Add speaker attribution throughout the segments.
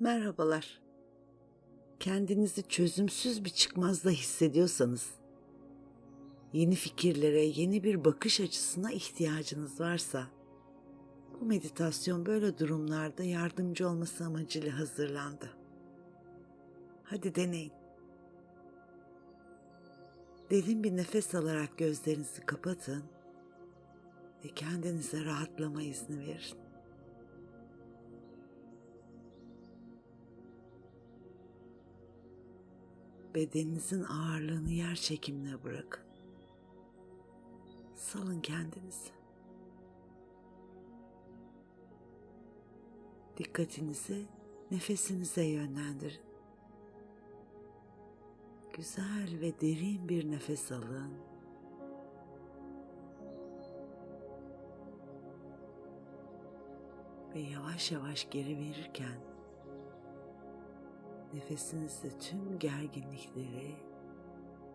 Speaker 1: Merhabalar. Kendinizi çözümsüz bir çıkmazda hissediyorsanız, yeni fikirlere, yeni bir bakış açısına ihtiyacınız varsa, bu meditasyon böyle durumlarda yardımcı olması amacıyla hazırlandı. Hadi deneyin. Derin bir nefes alarak gözlerinizi kapatın ve kendinize rahatlama izni verin. Bedeninizin ağırlığını yer çekimine bırakın. Salın kendinizi. Dikkatinizi nefesinize yönlendirin. Güzel ve derin bir nefes alın. Ve yavaş yavaş geri verirken Nefesinizle tüm gerginlikleri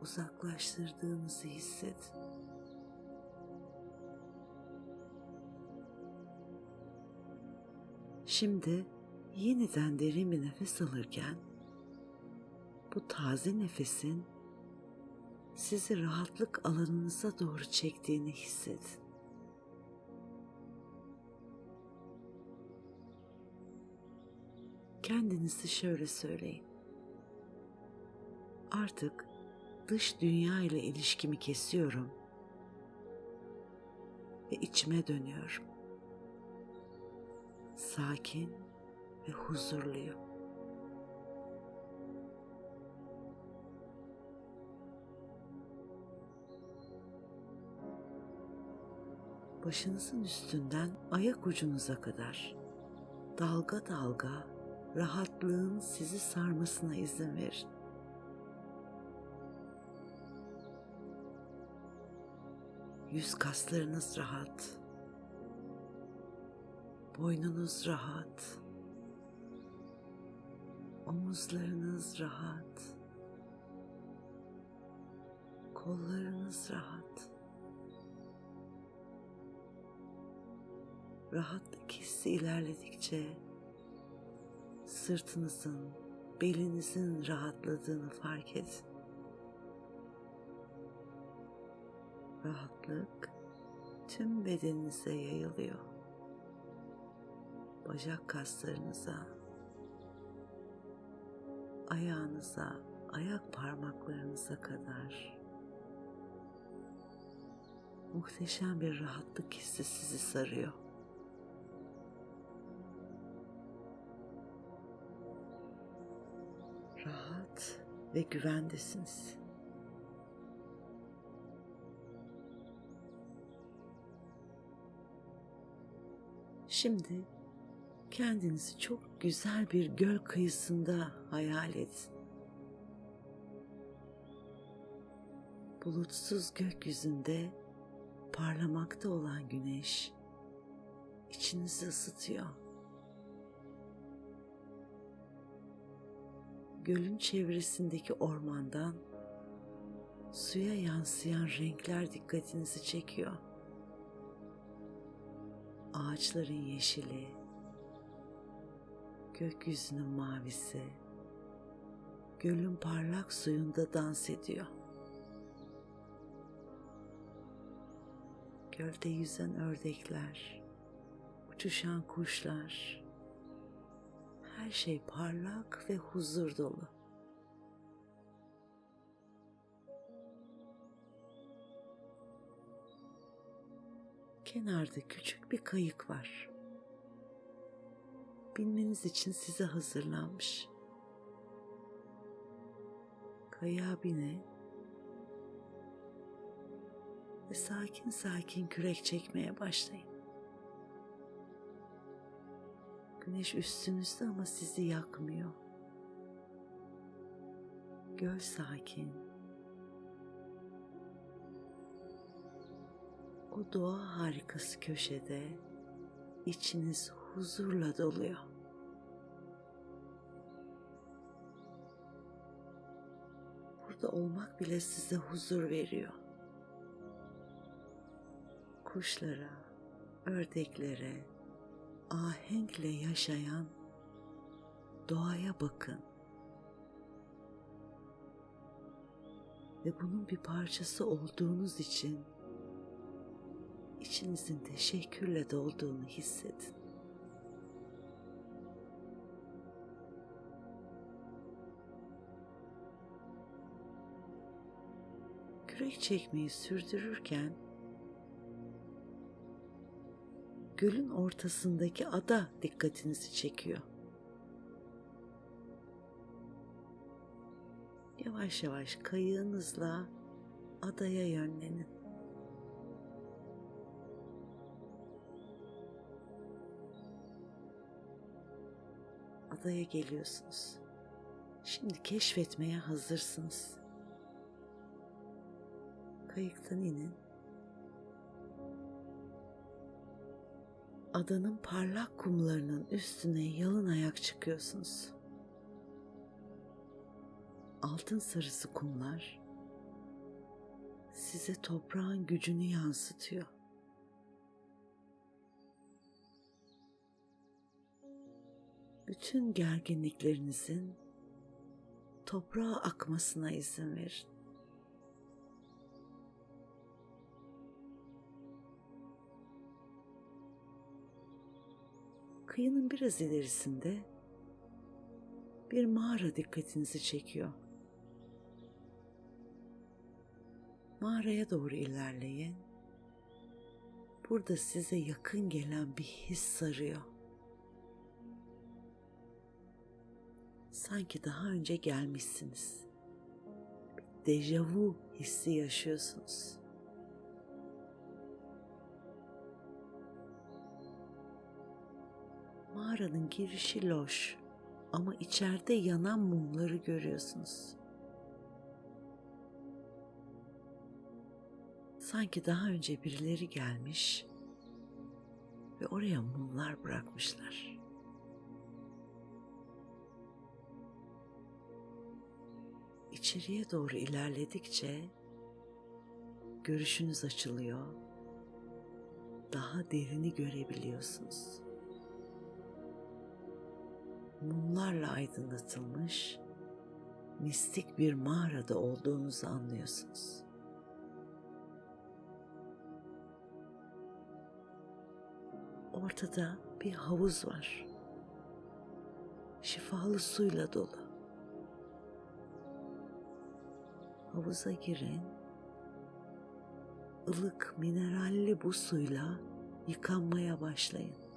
Speaker 1: uzaklaştırdığınızı hissedin. Şimdi yeniden derin bir nefes alırken bu taze nefesin sizi rahatlık alanınıza doğru çektiğini hissedin. Kendinizi şöyle söyleyin. Artık dış dünya ile ilişkimi kesiyorum ve içime dönüyorum. Sakin ve huzurluyum. Başınızın üstünden ayak ucunuza kadar dalga dalga rahatlığın sizi sarmasına izin verin. Yüz kaslarınız rahat. Boynunuz rahat. Omuzlarınız rahat. Kollarınız rahat. Rahatlık hissi ilerledikçe sırtınızın, belinizin rahatladığını fark edin. Rahatlık tüm bedeninize yayılıyor. Bacak kaslarınıza, ayağınıza, ayak parmaklarınıza kadar muhteşem bir rahatlık hissi sizi sarıyor. Ve güvendesiniz. Şimdi kendinizi çok güzel bir göl kıyısında hayal edin. Bulutsuz gökyüzünde parlamakta olan güneş içinizi ısıtıyor. Gölün çevresindeki ormandan suya yansıyan renkler dikkatinizi çekiyor. Ağaçların yeşili, gökyüzünün mavisi, gölün parlak suyunda dans ediyor. Gölde yüzen ördekler, uçuşan kuşlar, her şey parlak ve huzur dolu. Kenarda küçük bir kayık var. Binmeniz için size hazırlanmış. Kayığa bine ve sakin sakin kürek çekmeye başlayın. Güneş üstünüzde ama sizi yakmıyor. Göl sakin. O doğa harikası köşede içiniz huzurla doluyor. Burada olmak bile size huzur veriyor. Kuşlara, ördeklere, ahenkle yaşayan doğaya bakın. Ve bunun bir parçası olduğunuz için içinizin teşekkürle dolduğunu hissedin. Kürek çekmeyi sürdürürken gölün ortasındaki ada dikkatinizi çekiyor. Yavaş yavaş kayığınızla adaya yönlenin. Adaya geliyorsunuz. Şimdi keşfetmeye hazırsınız. Kayıktan inin. Adanın parlak kumlarının üstüne yalın ayak çıkıyorsunuz. Altın sarısı kumlar size toprağın gücünü yansıtıyor. Bütün gerginliklerinizin toprağa akmasına izin verin. Kıyının biraz ilerisinde bir mağara dikkatinizi çekiyor. Mağaraya doğru ilerleyin. Burada size yakın gelen bir his sarıyor. Sanki daha önce gelmişsiniz. Bir dejavu hissi yaşıyorsunuz. Mağaranın girişi loş ama içeride yanan mumları görüyorsunuz. Sanki daha önce birileri gelmiş ve oraya mumlar bırakmışlar. İçeriye doğru ilerledikçe görüşünüz açılıyor. Daha derini görebiliyorsunuz. Mumlarla aydınlatılmış mistik bir mağarada olduğunuzu anlıyorsunuz. Ortada bir havuz var. Şifalı suyla dolu. Havuza girin. ılık mineralli bu suyla yıkanmaya başlayın.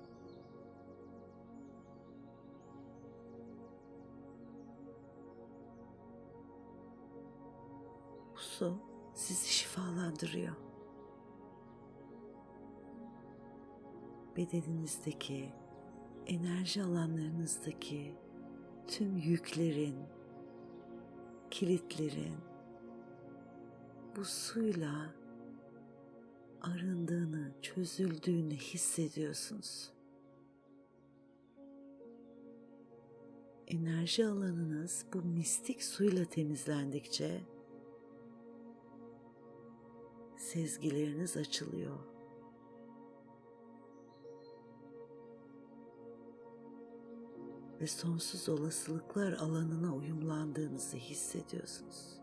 Speaker 1: Su sizi şifalandırıyor. bedeninizdeki, enerji alanlarınızdaki tüm yüklerin, kilitlerin bu suyla arındığını, çözüldüğünü hissediyorsunuz. Enerji alanınız bu mistik suyla temizlendikçe sezgileriniz açılıyor ve sonsuz olasılıklar alanına uyumlandığınızı hissediyorsunuz.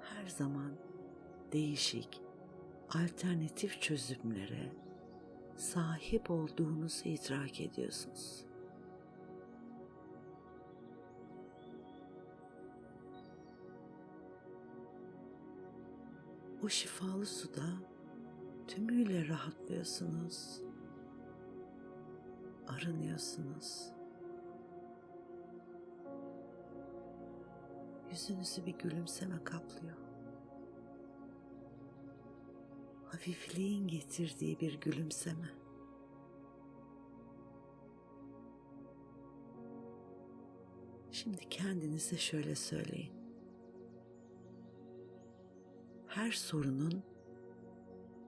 Speaker 1: Her zaman değişik, alternatif çözümlere sahip olduğunuzu idrak ediyorsunuz. o şifalı suda tümüyle rahatlıyorsunuz. Arınıyorsunuz. Yüzünüzü bir gülümseme kaplıyor. Hafifliğin getirdiği bir gülümseme. Şimdi kendinize şöyle söyleyin. her sorunun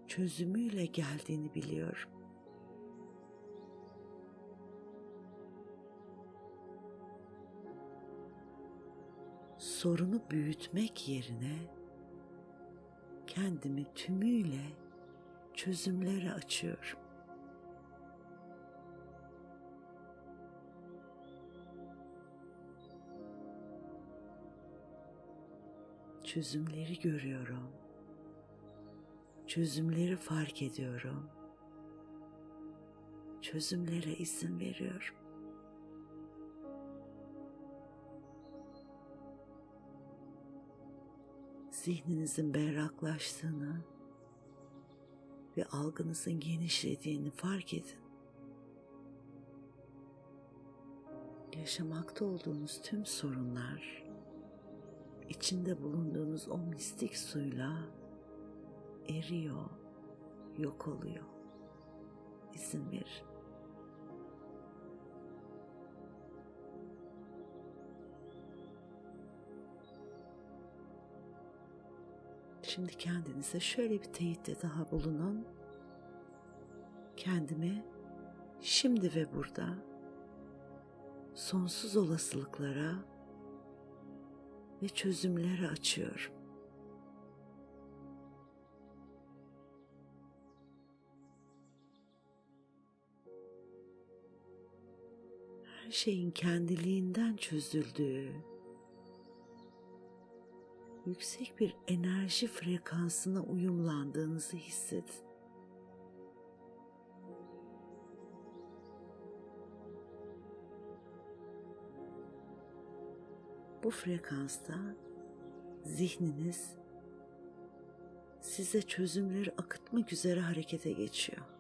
Speaker 1: çözümüyle geldiğini biliyorum. Sorunu büyütmek yerine kendimi tümüyle çözümlere açıyorum. Çözümleri görüyorum. Çözümleri fark ediyorum. Çözümlere izin veriyorum. Zihninizin berraklaştığını ve algınızın genişlediğini fark edin. Yaşamakta olduğunuz tüm sorunlar içinde bulunduğunuz o mistik suyla eriyor, yok oluyor. İzin verin. Şimdi kendinize şöyle bir teyitte daha bulunun. Kendimi şimdi ve burada sonsuz olasılıklara ve çözümlere açıyorum. Her şeyin kendiliğinden çözüldüğü, yüksek bir enerji frekansına uyumlandığınızı hissedin. Bu frekansta zihniniz size çözümleri akıtmak üzere harekete geçiyor.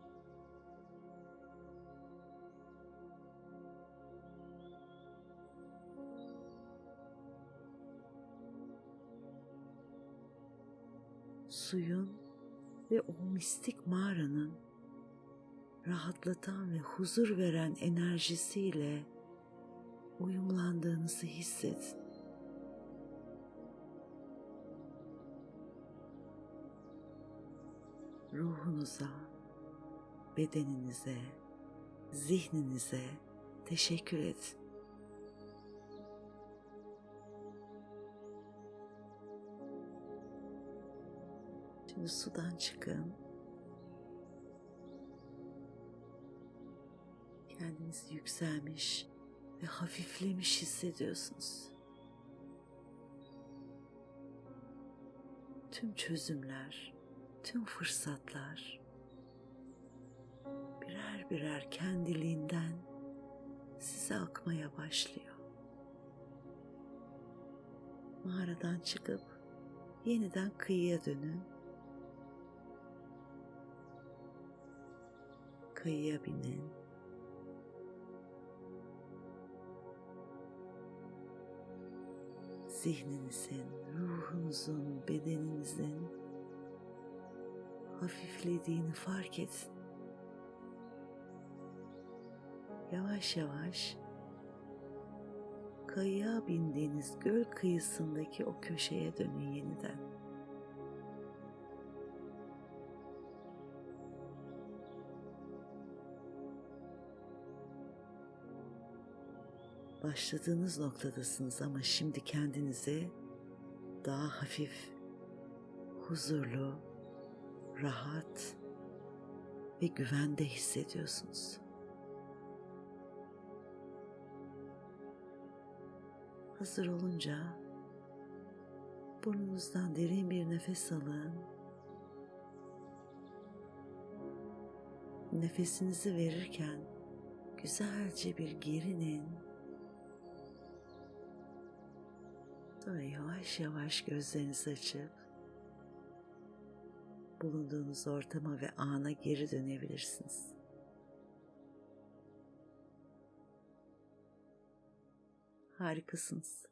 Speaker 1: Suyun ve o mistik mağaranın rahatlatan ve huzur veren enerjisiyle uyumlandığınızı hissedin. Ruhunuza, bedeninize, zihninize teşekkür edin. Şimdi sudan çıkın. Kendinizi yükselmiş ve hafiflemiş hissediyorsunuz. Tüm çözümler, tüm fırsatlar birer birer kendiliğinden size akmaya başlıyor. Mağaradan çıkıp yeniden kıyıya dönün kıyıya binin. Zihninizin, ruhunuzun, bedeninizin hafiflediğini fark edin. Yavaş yavaş kayığa bindiğiniz göl kıyısındaki o köşeye dönün yeniden. Başladığınız noktadasınız ama şimdi kendinizi daha hafif, huzurlu, rahat ve güvende hissediyorsunuz. Hazır olunca burnunuzdan derin bir nefes alın. Nefesinizi verirken güzelce bir gerinin Sonra yavaş yavaş gözlerinizi açıp bulunduğunuz ortama ve ana geri dönebilirsiniz. Harikasınız.